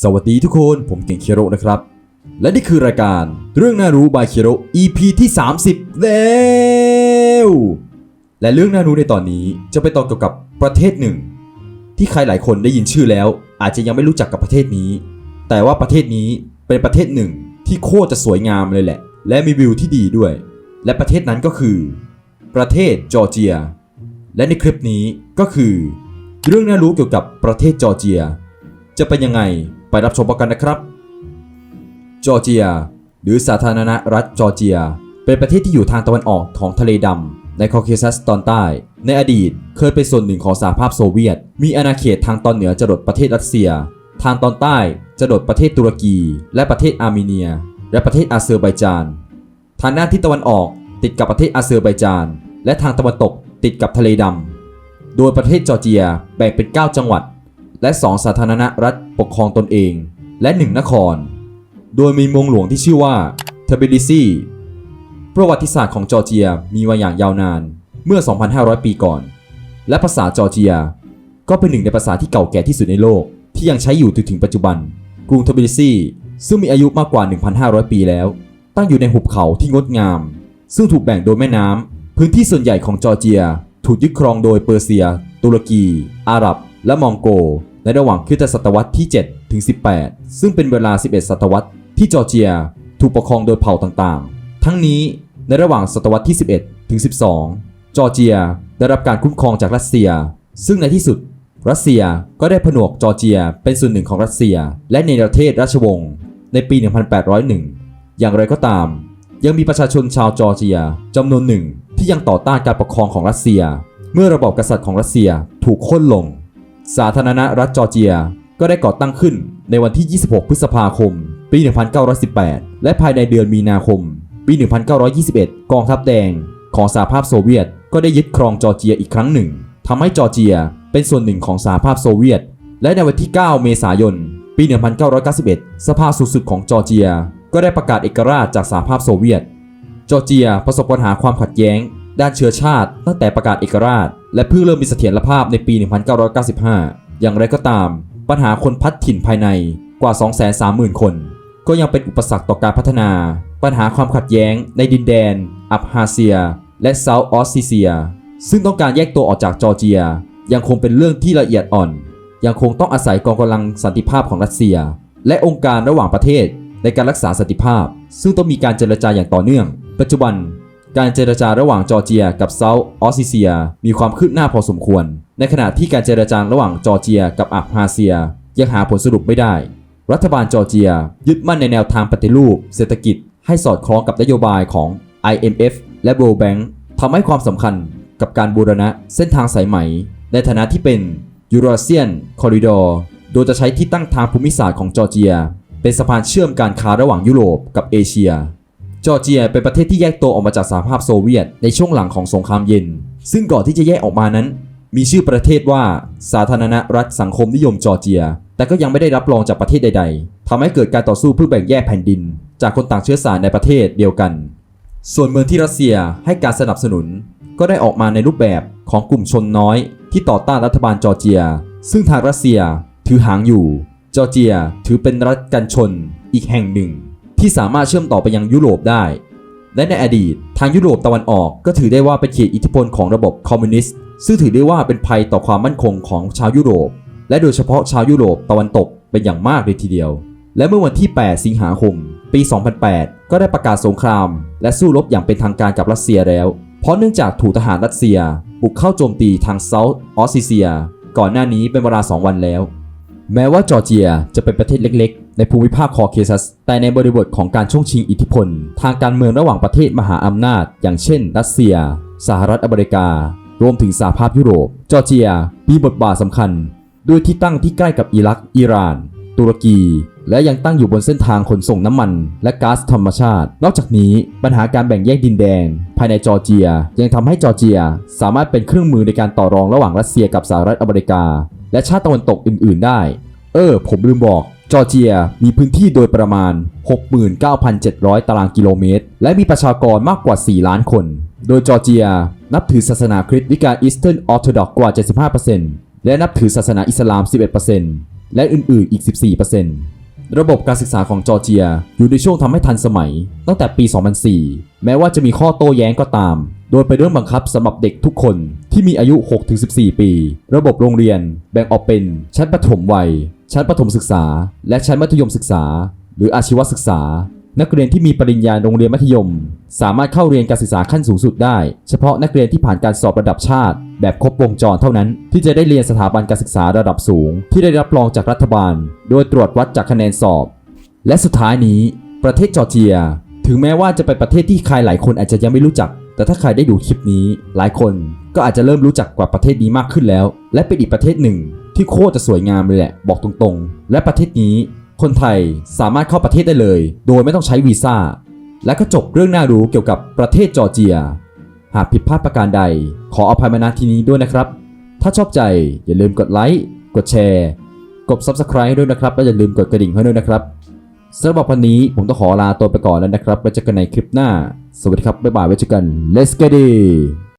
สวัสดีทุกคนผมเก่งเคโรนะครับ และนี่คือรายการเรื่องน่ารู้บายเคโร EP ที่ 30 แล้วและเรื่องน่ารู้ในตอนนี้จะไปต่อเกี่ยวกับประเทศหนึ่ง ที่ใครหลายคนได้ยินชื่อแล้ว อาจจะยังไม่รู้จักกับประเทศนี้ แต่ว่าประเทศนี้เป็นประเทศหนึ่งที่โคตรจะสวยงามเลยแหละ และมีวิวที่ดีด้วย และประเทศนั้นก็คือ ประเทศจอร์เจีย และในคลิปนี้ก็คือ เรื่องน่ารู้เกี่ยวกับประเทศจอร์เจีย จะเป็นยังไง ไปรับชมกันนะครับ จอร์เจีย หรือสาธารณรัฐจอร์เจีย เป็นประเทศที่อยู่ทางตะวันออกของทะเลดำในคอเคซัสตอนใต้ ในอดีตเคยเป็นส่วนหนึ่งของสหภาพโซเวียต มีอาณาเขตทางตอนเหนือจรดประเทศรัสเซีย ทางตอนใต้จรดประเทศตุรกี และประเทศอาร์เมเนีย และประเทศอาเซอร์ไบจาน ทางด้านทิศตะวันออกติดกับประเทศอาเซอร์ไบจาน และทางตะวันตกติดกับทะเลดำโดยประเทศจอร์เจียแบ่งเป็น 9 จังหวัด และ 2 สาธารณรัฐปกครองตนเอง และ 1 นคร โดยมีเมืองหลวงที่ชื่อว่าเทบิลิซีประวัติศาสตร์ของจอร์เจียมีมาอย่างยาวนานเมื่อ 2,500 ปีก่อน และภาษาจอร์เจีย ก็เป็นหนึ่งในภาษาที่เก่าแก่ที่สุดในโลก ที่ยังใช้อยู่จนถึงปัจจุบัน กรุงเทบิลิซีซึ่งมีอายุมากกว่า 1,500 ปีแล้ว ตั้งอยู่ในหุบเขาที่งดงาม ซึ่งถูกแบ่งโดยแม่น้ำพื้นที่ส่วนใหญ่ของจอร์เจีย ถูกยึดครองโดยเปอร์เซีย ตุรกี อาหรับ และมองโก ในระหว่างคริสตศตวรรษที่ 7 ถึง 18 ซึ่งเป็นเวลา 11 ศตวรรษที่จอร์เจียถูกปกครองโดยเผ่าต่างๆ ทั้งนี้ในระหว่างศตวรรษที่ 11 ถึง 12 จอร์เจียได้รับการคุ้มครองจากรัสเซีย ซึ่งในที่สุด รัสเซียก็ได้ผนวกจอร์เจียเป็นส่วนหนึ่งของรัสเซีย และในประเทศราชวงศ์ในปี 1801 อย่างไรก็ตาม ยังมีประชาชนชาวจอร์เจียจำนวนหนึ่งที่ยังต่อต้านการปกครองของรัสเซีย เมื่อระบอบกษัตริย์ของรัสเซียถูกโค่นลง สาธารณรัฐจอร์เจีย ก็ได้ก่อตั้งขึ้นในวันที่ 26 พฤษภาคม ปี 1918 และภายในเดือนมีนาคม ปี 1921 กองทัพแดงของสหภาพโซเวียต ก็ได้ยึดครองจอร์เจียอีกครั้งหนึ่งทำให้จอร์เจียเป็นส่วนหนึ่งของสหภาพโซเวียต และในวันที่ 9 เมษายน ปี 1991 สภาสูงสุดของจอร์เจีย ก็ได้ประกาศเอกราชจากสหภาพโซเวียต จอร์เจียประสบปัญหาความขัดแย้ง ด้านเชื้อชาติ ตั้งแต่ประกาศเอกราช และเพิ่งเริ่มมีเสถียรภาพในปี 1995 อย่างไรก็ตาม ปัญหาคนพัดถิ่นภายในกว่า 230,000 คน ก็ยังเป็นอุปสรรคต่อการพัฒนา ปัญหาความขัดแย้งในดินแดน อับฮาเซีย และเซาท์ออสซิเซีย ซึ่งต้องการแยกตัวออกจากจอร์เจีย ยังคงเป็นเรื่องที่ละเอียดอ่อน ยังคงต้องอาศัยกองกำลังสันติภาพของรัสเซีย และองค์การระหว่างประเทศในการรักษาสันติภาพ ซึ่งต้องมีการเจรจาอย่างต่อเนื่อง ปัจจุบัน การเจรจาระหว่างจอร์เจียกับเซาท์ออสซิเซีย มีความคืบหน้าพอสมควร ในขณะที่การเจรจาระหว่างจอร์เจียกับอับฮาเซีย ยังหาผลสรุปไม่ได้ รัฐบาลจอร์เจีย ยึดมั่นในแนวทางปฏิรูป เศรษฐกิจ ให้สอดคล้องกับนโยบายของ IMF และ World Bank ทำให้ความสำคัญกับการบูรณะเส้นทางสายไหม ในฐานะที่เป็น Eurasian Corridor โดยจะใช้ที่ตั้งทางภูมิศาสตร์ของจอร์เจีย เป็นสะพานเชื่อมการค้าระหว่างยุโรปกับเอเชีย จอร์เจียเป็นประเทศที่แยกตัวออกมาจากสหภาพโซเวียตในช่วงหลังของสงครามเย็น ซึ่งก่อนที่จะแยกออกมานั้น มีชื่อประเทศว่าสาธารณรัฐสังคมนิยมจอร์เจีย แต่ก็ยังไม่ได้รับรองจากประเทศใด ๆทำให้เกิดการต่อสู้เพื่อแบ่งแยกแผ่นดิน จากคนต่างเชื้อสายในประเทศเดียวกัน ส่วนเมืองที่รัสเซียให้การสนับสนุน ก็ได้ออกมาในรูปแบบของกลุ่มชนน้อย ที่ต่อต้านรัฐบาลจอร์เจีย ซึ่งทางรัสเซียถือหางอยู่ จอร์เจียถือเป็นรัฐกันชนอีกแห่งหนึ่ง ที่สามารถเชื่อมต่อไปยังยุโรปได้ และในอดีต ทางยุโรปตะวันออกก็ถือได้ว่าเป็นเขตอิทธิพลของระบบคอมมิวนิสต์ซึ่งถือได้ว่าเป็นภัยต่อความมั่นคงของชาวยุโรป และโดยเฉพาะชาวยุโรปตะวันตกเป็นอย่างมากเลยทีเดียว และเมื่อวันที่ 8 สิงหาคม ปี 2008 ก็ได้ประกาศสงคราม และสู้รบอย่างเป็นทางการกับรัสเซียแล้ว เพราะเนื่องจากถูกทหารรัสเซีย บุกเข้าโจมตีทางเซาท์ออสซิเซีย ก่อนหน้านี้เป็นเวลา 2 วันแล้ว แม้ว่าจอร์เจียจะเป็นประเทศเล็กๆ ในภูมิภาคคอเคซัส แต่ในบริบทของการช่วงชิงอิทธิพล ทางการเมืองระหว่างประเทศมหาอำนาจ อย่างเช่น รัสเซีย สหรัฐอเมริกา รวมถึงสหภาพยุโรป จอร์เจียมีบทบาทสำคัญ ด้วยที่ตั้งที่ใกล้กับอิรัก อิหร่าน ตุรกี และยังตั้งอยู่บนเส้นทางขนส่งน้ำมัน และก๊าซธรรมชาติ นอกจากนี้ปัญหาการแบ่งแยกดินแดน ภายในจอร์เจีย ยังทำให้จอร์เจีย สามารถเป็นเครื่องมือในการต่อรองระหว่างรัสเซียกับสหรัฐอเมริกา และชาติตะวันตกอื่นๆได้ เออ ผมลืมบอกจอร์เจียมีพื้นที่โดยประมาณ 69,700 ตารางกิโลเมตร และมีประชากรมากกว่า 4 ล้านคน โดยจอร์เจีย นับถือศาสนาคริสต์วิการอีสเทิร์นออร์โธดอกกว่า 75%และนับถือศาสนาอิสลาม 11%และอื่น ๆ อีก 14%ระบบการศึกษาของจอร์เจียอยู่ในช่วงทำให้ทันสมัย ตั้งแต่ปี 2004 แม้ว่าจะมีข้อโต้แย้งก็ตาม โดยเป็นเรื่องบังคับสำหรับเด็กทุกคนที่มีอายุ 6-14 ปี ระบบโรงเรียนแบ่งออกเป็นชั้นประถมวัย ชั้นประถมศึกษา และชั้นมัธยมศึกษา หรืออาชีวศึกษา นักเรียนที่มีปริญญาโรงเรียนมัธยม สามารถเข้าเรียนการศึกษาขั้นสูงสุดได้ เฉพาะนักเรียนที่ผ่านการสอบระดับชาติ แบบครบวงจรเท่านั้น ที่จะได้เรียนสถาบันการศึกษาระดับสูง ที่ได้รับรองจากรัฐบาล โดยตรวจวัดจากคะแนนสอบ และสุดท้ายนี้ ประเทศจอร์เจีย ถึงแม้ว่าจะเป็นประเทศที่ใครหลายคนอาจจะยังไม่รู้จัก แต่ถ้าใครได้ดูคลิปนี้ หลายคนก็อาจจะเริ่มรู้จักกว่าประเทศนี้มากขึ้นแล้ว และเป็นอีกประเทศหนึ่ง ที่โคตรจะสวยงามเลยแหละบอกตรงๆ และประเทศนี้คนไทยสามารถเข้าประเทศได้เลย โดยไม่ต้องใช้วีซ่า และก็จบเรื่องน่ารู้เกี่ยวกับประเทศจอร์เจีย หากผิดพลาดประการใด ขออภัยมาณที่นี้ด้วยนะครับ ถ้าชอบใจอย่าลืมกดไลค์กดแชร์ กด Subscribe ให้ด้วยนะครับ และอย่าลืมกดกระดิ่งให้ด้วยนะครับ สำหรับวันนี้ผมต้องขอลาตัวไปก่อนแล้วนะครับไว้เจอกันในคลิปหน้า สวัสดีครับ บ๊ายบายไว้เจอกัน let's get it